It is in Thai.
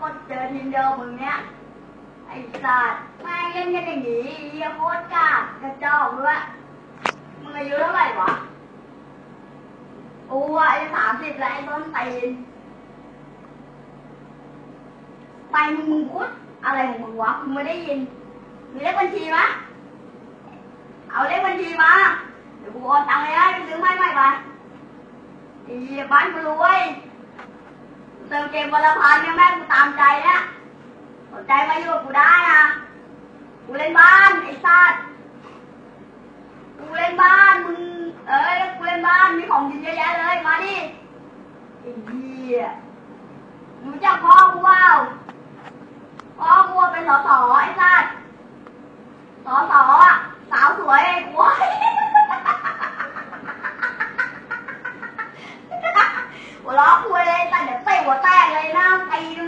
ก็เจอทีมเดิมมึงเนี้ยไอ้สัตว์แม่เล่นกันอย่างนี้เหี้ยโคตรกากกระจอกด้วยมึงอายุเท่าไหร่วะกูอะอายุสามสิบแล้วไอ้ต้นตีนไปมึงพูดอะไรของมึงวะมึงไม่ได้ยิน มีเลขบัญชีมะเอาเลขบัญชีมาเดี๋ยวกูโอนตังค์ให้ได้ไปซื้อไม้ใหม่ไปไอ้บ้านกูรวย เติมเกมวันละพันเนี่ยแม่กูตามใจเนี่ยสนใจมาอยู่กับกูได้นะกูเล่นบ้านไอ้สัตว์กูเล่นบ้านมึงเอ้ยกูเล่นบ้านมีของกินเยอะแยะเลยมาดิไอ้เหี้ยรู้จักพ่อกูว่าพ่อกูเป็นสสไอ้สัตว์สส van a ir